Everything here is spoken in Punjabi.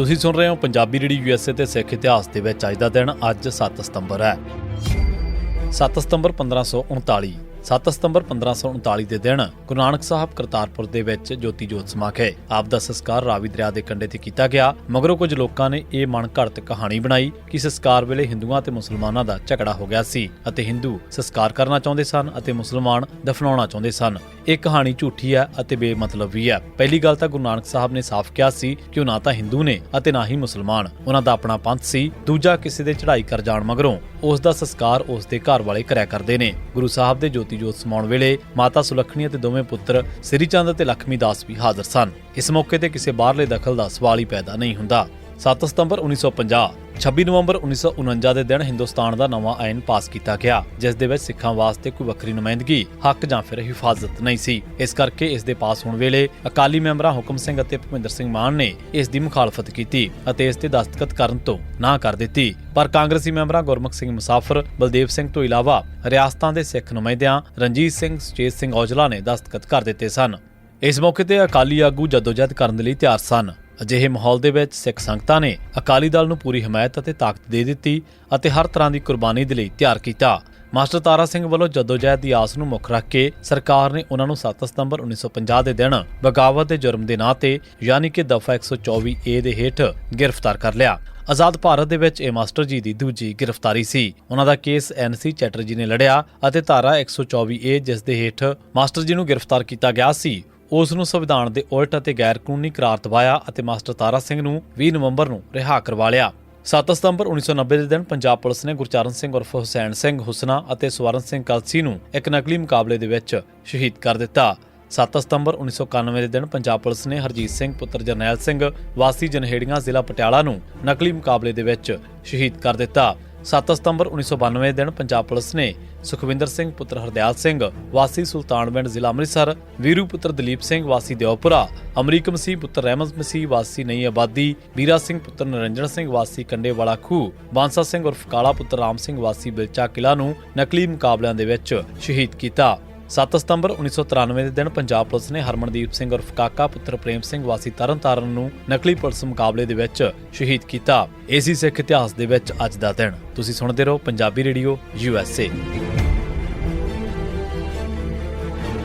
ਤੁਸੀਂ ਸੁਣ ਰਹੇ ਹੋ ਪੰਜਾਬੀ ਰੇਡੀਓ ਯੂਐਸਏ ਤੇ ਸਿੱਖ ਇਤਿਹਾਸ ਦੇ ਵਿੱਚ ਅੱਜ ਦਾ ਦਿਨ, ਅੱਜ 7 ਸਤੰਬਰ ਹੈ। 7 ਸਤੰਬਰ 1539 7 ਸਤੰਬਰ 1539 ਦੇ ਦਿਨ ਗੁਰੂ ਨਾਨਕ ਸਾਹਿਬ ਕਰਤਾਰਪੁਰ ਦੇ ਵਿੱਚ ਜੋਤੀ ਜੋਤ ਸਮਾ ਗਏ ਆਪ ਦਾ ਸੰਸਕਾਰ ਰਾਵੀ ਦਰਿਆ ਦੇ ਕੰਢੇ ਤੇ ਕੀਤਾ ਗਿਆ। ਮਗਰੋਂ ਕੁਝ ਲੋਕਾਂ ਨੇ ਇਹ ਮਨ ਕਹਾਣੀ ਬਣਾਈ ਕਿ ਸੰਸਕਾਰ ਵੇਲੇ ਹਿੰਦੂਆਂ ਤੇ ਮੁਸਲਮਾਨਾਂ ਦਾ ਝਗੜਾ ਹੋ ਗਿਆ ਸੀ ਅਤੇ ਹਿੰਦੂ ਸੰਸਕਾਰ ਕਰਨਾ ਚਾਹੁੰਦੇ ਸਨ ਅਤੇ ਮੁਸਲਮਾਨ ਦਫਨਾਉਣਾ ਚਾਹੁੰਦੇ ਸਨ। ਇਹ ਕਹਾਣੀ ਝੂਠੀ ਹੈ ਅਤੇ ਬੇਮਤਲਬ ਵੀ ਹੈ। ਪਹਿਲੀ ਗੱਲ ਤਾਂ ਗੁਰੂ ਨਾਨਕ ਸਾਹਿਬ ਨੇ ਸਾਫ਼ ਕਿਹਾ ਸੀ ਕਿ ਉਹ ਨਾ ਤਾਂ ਹਿੰਦੂ ਨੇ ਅਤੇ ਨਾ ਹੀ ਮੁਸਲਮਾਨ। ਉਹਨਾਂ ਦਾ ਆਪਣਾ ਪੰਥ ਸੀ, ਦੂਜਾ ਕਿਸੇ ਦੇ ਚੜ੍ਹਾਈ ਕਰ ਜਾਣ ਮਗਰੋਂ ਉਸ ਦਾ ਸੰਸਕਾਰ ਉਸ ਦੇ ਘਰ ਵਾਲੇ ਕਰਿਆ ਕਰਦੇ ਨੇ। ਗੁਰੂ ਸਾਹਿਬ ਦੇ ਜੋਤੀ ਜੋਤ ਸਮਾਉਣ ਵੇਲੇ ਮਾਤਾ ਸੁਲੱਖਣੀ ਅਤੇ ਦੋਵੇਂ ਪੁੱਤਰ ਸ੍ਰੀ ਚੰਦ ਅਤੇ ਲਖਮੀ ਦਾਸ ਵੀ ਹਾਜ਼ਰ ਸਨ। ਇਸ ਮੌਕੇ ਤੇ ਕਿਸੇ ਬਾਹਰਲੇ ਦਖਲ ਦਾ ਸਵਾਲ ਹੀ ਪੈਦਾ ਨਹੀਂ ਹੁੰਦਾ। 7 ਸਤੰਬਰ 1950 26 ਨਵੰਬਰ 1949 ਦੇ ਦਿਨ ਹਿੰਦੁਸਤਾਨ ਦਾ ਨਵਾਂ ਆਇਨ ਪਾਸ ਕੀਤਾ ਗਿਆ, ਜਿਸ ਦੇ ਵਿੱਚ ਸਿੱਖਾਂ ਵਾਸਤੇ ਕੋਈ ਵੱਖਰੀ ਨੁਮਾਇੰਦਗੀ, ਹੱਕ ਜਾਂ ਫਿਰ ਹਿਫਾਜ਼ਤ ਨਹੀਂ ਸੀ। ਇਸ ਕਰਕੇ ਇਸ ਦੇ ਪਾਸ ਹੋਣ ਵੇਲੇ ਅਕਾਲੀ ਮੈਂਬਰਾਂ ਹੁਕਮ ਸਿੰਘ ਅਤੇ ਭੁਪਿੰਦਰ ਸਿੰਘ ਮਾਨ ਨੇ ਇਸ ਦੀ ਮੁਖਾਲਫਤ ਕੀਤੀ ਅਤੇ ਇਸ ਤੇ ਦਸਤਖਤ ਕਰਨ ਤੋਂ ਨਾ ਕਰ ਦਿੱਤੀ। ਪਰ ਕਾਂਗਰਸੀ ਮੈਂਬਰਾਂ ਗੁਰਮੁਖ ਸਿੰਘ ਮੁਸਾਫਰ, ਬਲਦੇਵ ਸਿੰਘ ਤੋਂ ਇਲਾਵਾ ਰਿਆਸਤਾਂ ਦੇ ਸਿੱਖ ਨੁਮਾਇੰਦਿਆਂ ਰਣਜੀਤ ਸਿੰਘ, ਸੁਚੇਤ ਸਿੰਘ ਔਜਲਾ ਨੇ ਦਸਤਖਤ ਕਰ ਦਿੱਤੇ ਸਨ। ਇਸ ਮੌਕੇ ਤੇ ਅਕਾਲੀ ਆਗੂ ਜਦੋਜਹਿਦ ਕਰਨ ਦੇ ਲਈ ਤਿਆਰ ਸਨ। ਅਜਿਹੇ ਮਾਹੌਲ ਦੇ ਵਿੱਚ ਸਿੱਖ ਸੰਗਤਾਂ ਨੇ ਅਕਾਲੀ ਦਲ ਨੂੰ ਪੂਰੀ ਹਮਾਇਤ ਅਤੇ ਤਾਕਤ ਦੇ ਦਿੱਤੀ ਅਤੇ ਹਰ ਤਰ੍ਹਾਂ ਦੀ ਕੁਰਬਾਨੀ ਦੇ ਲਈ ਤਿਆਰ ਕੀਤਾ। ਮਾਸਟਰ ਤਾਰਾ ਸਿੰਘ ਵੱਲੋਂ ਜਦੋਜਹਿਦ ਦੀ ਆਸ ਨੂੰ ਮੁੱਖ ਰੱਖ ਕੇ ਸਰਕਾਰ ਨੇ ਉਹਨਾਂ ਨੂੰ 7 ਸਤੰਬਰ 1950 ਦੇ ਦਿਨ ਬਗਾਵਤ ਦੇ ਜੁਰਮ ਦੇ ਨਾਂ ਤੇ ਯਾਨੀ ਕਿ ਦਫਾ 124 ਏ ਦੇ ਹੇਠ ਗ੍ਰਿਫਤਾਰ ਕਰ ਲਿਆ। ਆਜ਼ਾਦ ਭਾਰਤ ਦੇ ਵਿੱਚ ਇਹ ਮਾਸਟਰ ਜੀ ਦੀ ਦੂਜੀ ਗ੍ਰਿਫਤਾਰੀ ਸੀ। ਉਹਨਾਂ ਦਾ ਕੇਸ ਐਨਸੀ ਚੈਟਰਜੀ ਨੇ ਲੜਿਆ ਅਤੇ ਧਾਰਾ 124 ਏ ਜਿਸ ਦੇ ਹੇਠ ਮਾਸਟਰ ਜੀ ਨੂੰ ਗ੍ਰਿਫਤਾਰ ਕੀਤਾ ਗਿਆ ਸੀ। ਉਸ ਨੂੰ ਸੰਵਿਧਾਨ ਦੇ ਉਲਟ ਅਤੇ ਗੈਰ ਕਾਨੂੰਨੀ ਕਰਾਰ ਦਵਾਇਆ ਅਤੇ ਮਾਸਟਰ ਤਾਰਾ ਸਿੰਘ ਨੂੰ 20 ਨਵੰਬਰ ਨੂੰ ਰਿਹਾ ਕਰਵਾ ਲਿਆ। 7 ਸਤੰਬਰ 1990 ਦੇ ਦਿਨ ਪੰਜਾਬ ਪੁਲਿਸ ਨੇ ਗੁਰਚਰਨ ਸਿੰਘ ਉਰਫ ਹੁਸੈਨ ਸਿੰਘ ਹੁਸਨਾ ਅਤੇ ਸਵਰਨ ਸਿੰਘ ਕਲਸੀ ਨੂੰ ਇੱਕ ਨਕਲੀ ਮੁਕਾਬਲੇ ਦੇ ਵਿੱਚ ਸ਼ਹੀਦ ਕਰ ਦਿੱਤਾ। 7 ਸਤੰਬਰ 1991 ਦੇ ਦਿਨ ਪੰਜਾਬ ਪੁਲਿਸ ਨੇ ਹਰਜੀਤ ਸਿੰਘ, ਪੁੱਤਰ ਜਰਨੈਲ ਸਿੰਘ, ਵਾਸੀ ਜਨਹੇੜੀਆਂ ਜ਼ਿਲ੍ਹਾ ਪਟਿਆਲਾ ਨੂੰ ਨਕਲੀ ਮੁਕਾਬਲੇ ਦੇ ਵਿੱਚ ਸ਼ਹੀਦ ਕਰ ਦਿੱਤਾ। 7 ਸਤੰਬਰ 1992 ਦੇ ਦਿਨ ਪੰਜਾਬ ਪੁਲਿਸ ਨੇ ਸੁਖਵਿੰਦਰ ਸਿੰਘ, ਪੁੱਤਰ ਹਰਦਿਆਲ ਸਿੰਘ, ਵਾਸੀ ਸੁਲਤਾਨਵਿੰਡ ਜ਼ਿਲ੍ਹਾ ਅੰਮ੍ਰਿਤਸਰ, ਵੀਰੂ ਪੁੱਤਰ ਦਲੀਪ ਸਿੰਘ, ਵਾਸੀ ਦਿਓਪੁਰਾ, ਅਮਰੀਕ ਮਸੀਹ ਪੁੱਤਰ ਰਹਿਮਤ ਮਸੀਹ, ਵਾਸੀ ਨਈ ਆਬਾਦੀ, ਵੀਰਾ ਸਿੰਘ ਪੁੱਤਰ ਨਰਿੰਜਨ ਸਿੰਘ, ਵਾਸੀ ਕੰਡੇ ਵਾਲਾ ਖੂਹ, ਬਾਂਸਾ ਸਿੰਘ ਉਰਫ ਕਾਲਾ ਪੁੱਤਰ ਰਾਮ ਸਿੰਘ, ਵਾਸੀ ਬਿਲਚਾ ਕਿਲਾ ਨੂੰ ਨਕਲੀ ਮੁਕਾਬਲਿਆਂ ਦੇ ਵਿੱਚ ਸ਼ਹੀਦ ਕੀਤਾ। 7 ਸਤੰਬਰ 1993 ਦੇ ਦਿਨ ਪੰਜਾਬ ਪੁਲਿਸ ਨੇ ਹਰਮਨਦੀਪ ਸਿੰਘ ਉਰਫ ਕਾਕਾ ਪੁੱਤਰ ਪ੍ਰੇਮ ਸਿੰਘ ਵਾਸੀ ਤਰਨਤਾਰਨ ਨੂੰ ਨਕਲੀ ਪੁਲਿਸ ਮੁਕਾਬਲੇ ਦੇ ਵਿੱਚ ਸ਼ਹੀਦ ਕੀਤਾ। ਏਸੀ ਸਿੱਖ ਇਤਿਹਾਸ ਦੇ ਵਿੱਚ ਅੱਜ ਦਾ ਦਿਨ। ਤੁਸੀਂ ਸੁਣਦੇ ਰਹੋ ਪੰਜਾਬੀ ਰੇਡੀਓ ਯੂਐਸਏ